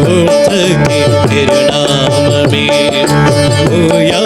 சக்தி ஓம் சக்தி திருநாமமே ஓயாமல்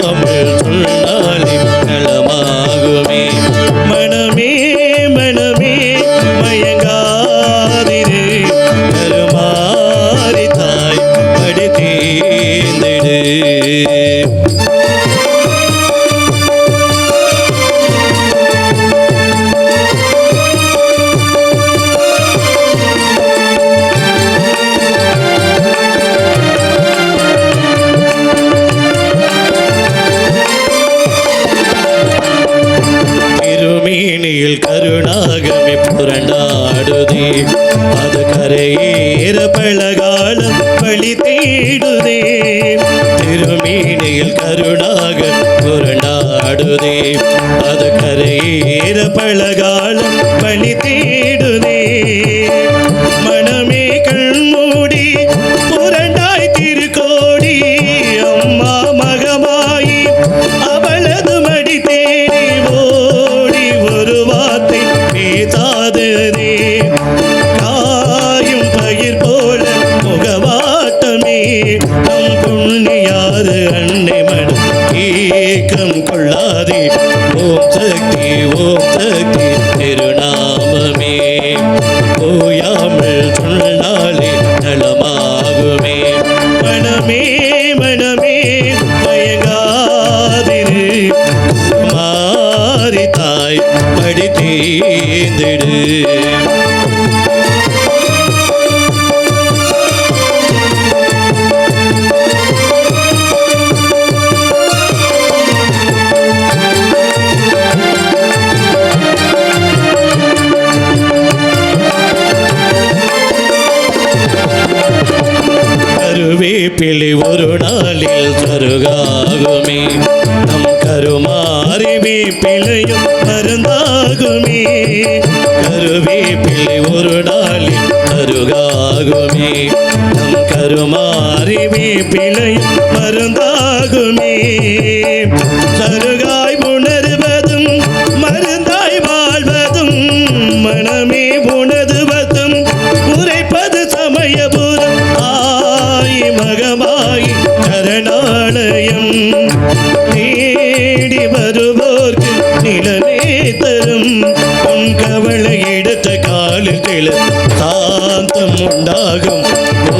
பழகாலம் தேடுதே. மனமே கண்மூடி புரண்டாய் திருக்கோடி. அம்மா மகமாயி அவளது மடி தேடி ஓடி ஒரு வார்த்தை பேசாததே. காயும் பயிர் போல முகவாட்டமே. நம் புண்ணியாது அன்னை மடு ஏக்கம் கொள்ளாதே. ஓம் சக்தி ஓம் சக்தி പിളി ഒരു നാളിൽ തരുകാകുമേ. നം കരുമാറിവി പിഴയും പരന്താകുമേ കരുവി ഒരു നാളിൽ തരുകാകുമേ. നം കരുമാറിവി പിഴയും പരന്താകുമേ തരുകാ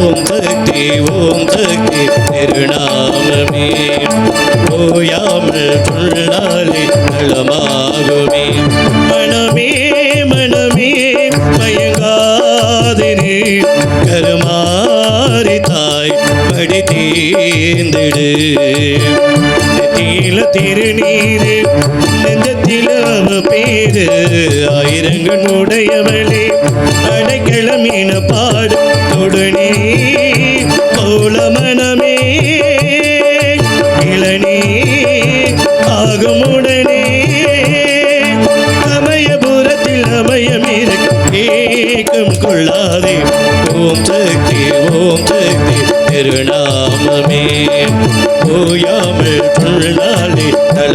ஓம் சக்தி ஓம் சக்தி திருநாமமே. ஓயாமல் சொன்னாலே நலமாகுமே. மனமே மனமே மயங்காதிரே கருமாறி தாய் படி தீர்ந்திடு. நெத்தியில திருநீரு நெஞ்சத்தில அவ பேரு ஆயிரங்கள் உடையவளே அடைக்கிழமீன பாடு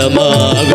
കാലമാകും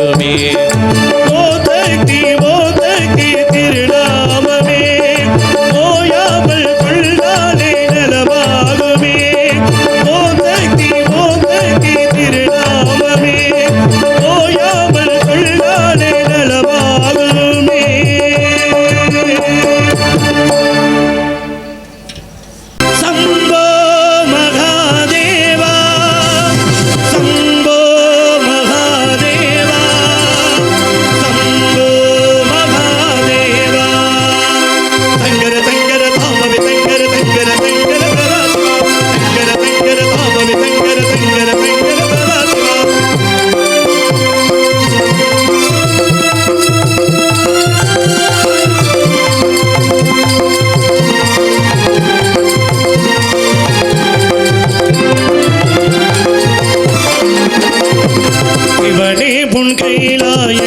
புன் கைலாய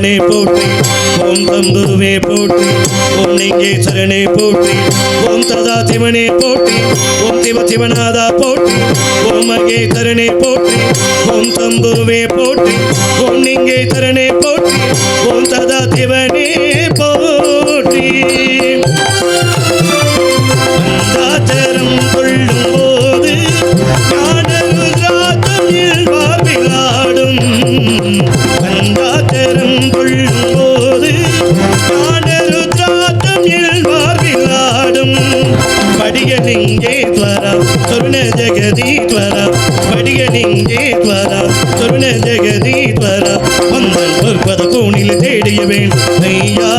சரணே போற்றி. ஓம் தம்புவே போற்றி. ஓம் லிங்கேஸ்வரனே போற்றி. ஓம் சதா சிவனே போற்றி. ஓம் சிவ சிவநாதா போற்றி. ஓம் மகேஸ்வரனே போற்றி. ஓம் தம்புவே போற்றி. ஓம் லிங்கேஸ்வரனே போற்றி. ஜெகதீஸ்வர வந்தன் பொற்பத கோணில் தேடியவேன் ஐயா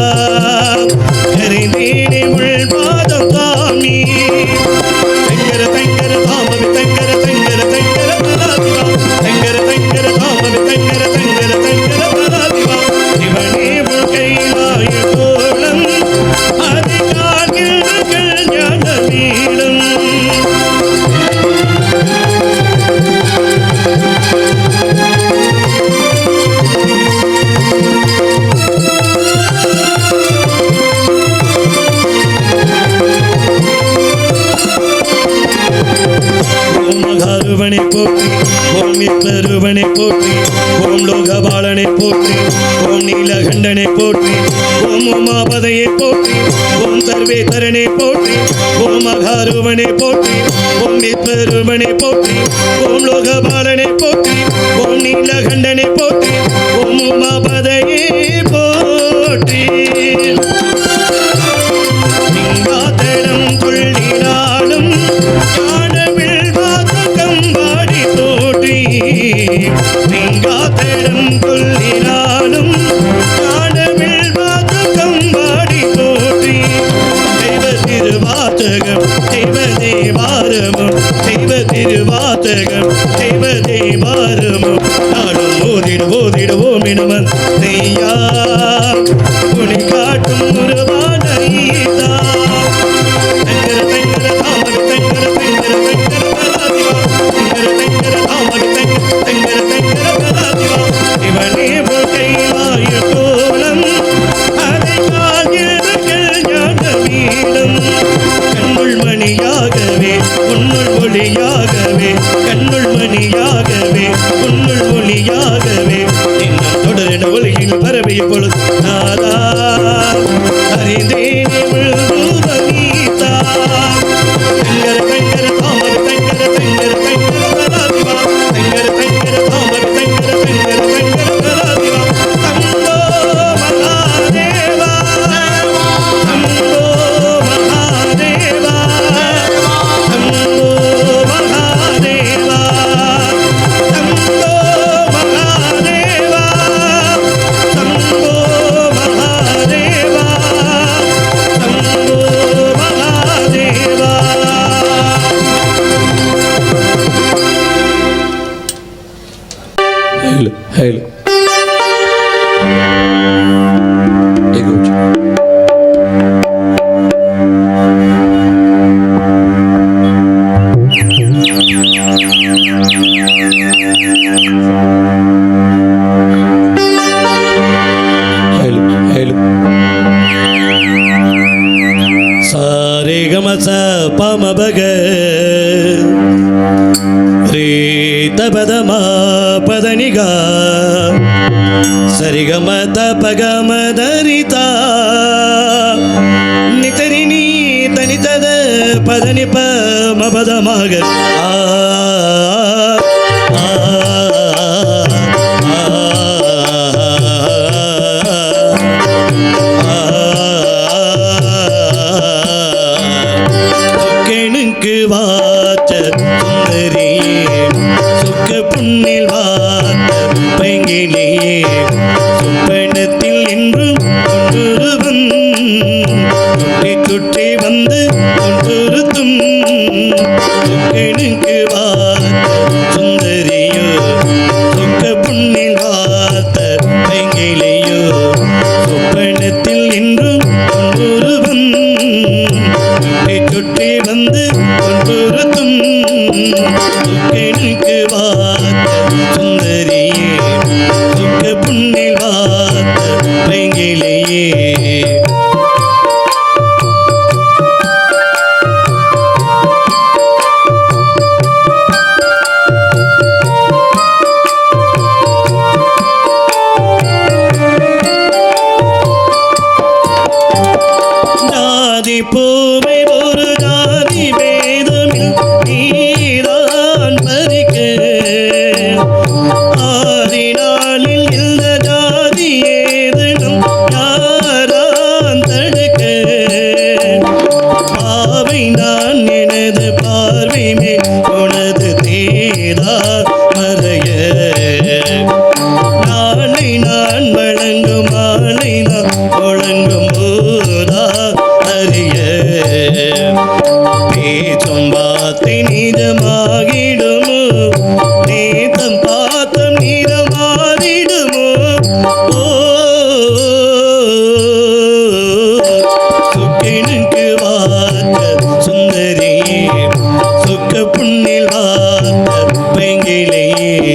போற்றி ஓம் மித்மருவனை போற்றி ஓம் லோகபாலனை போற்றி ஓம் நீலகண்டனை போற்றி ஓம் உமாபதையை போற்றி. திங்காத்தடம் கொள்ளினாலும் காணவில் வாதகம் வாடி தோற்றி கொள்ளினாலும் காணவில் தோற்றி தெய்வ தெய்வ தேவாரமும் தெய்வ திருவாதகம் தெய்வ தேவாரமும். நாடும் ஓதிடு ஓதிடுவோம் இனமன் நெய்யா துணி காட்டும் உருவா ኃይል ኃይል። ኤጎች። பாமபக ಸಾರೆ ಗಮಸ ಪಮ ಬಗ ರೇ ತಪದ ಮ ಪದ ನಿಗ ಸರಿ ಗಮ ತಪ ಗಮ ದರಿತ ನಿತರಿ ನೀ ತನಿತದ ಪದ ನಿಪ ಮ ಪದ ಮಗ ಆ ಆ, மேலேயே சுப்பனத்தில் என்றும் கொண்டுருவன் சுற்றி சுற்றி வந்து கொண்டுருத்தும் சொக்கனுக்கு வாத்த சுந்தரியோ சுக்க புண்ணில் வாத்த பைங்கிலேயோ சுப்பனத்தில் என்றும் கொண்டுருவன் சுற்றி சுற்றி வந்து கொண்டுருத்தும் துக்கெனுக்கு வாத்த சுந்தரி பூவை ஒரு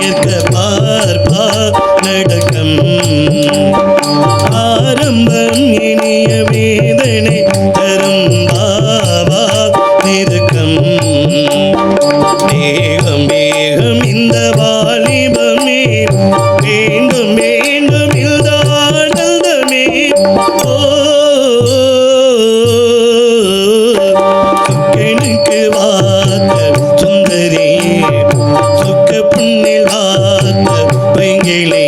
நேர்த்த பார்ப்பா நடக்கம். ஆரம்பம் இனிய வேதனை தரும் பாவா நெருக்கம் வேகம் வேகம் இந்த வாலிபமே. வேண்டும் வேண்டும் இந்த ஆனந்தமே. ஓ சுக்கனுக்கு வாத்த சுந்தரே. மண்ணில் வாங்க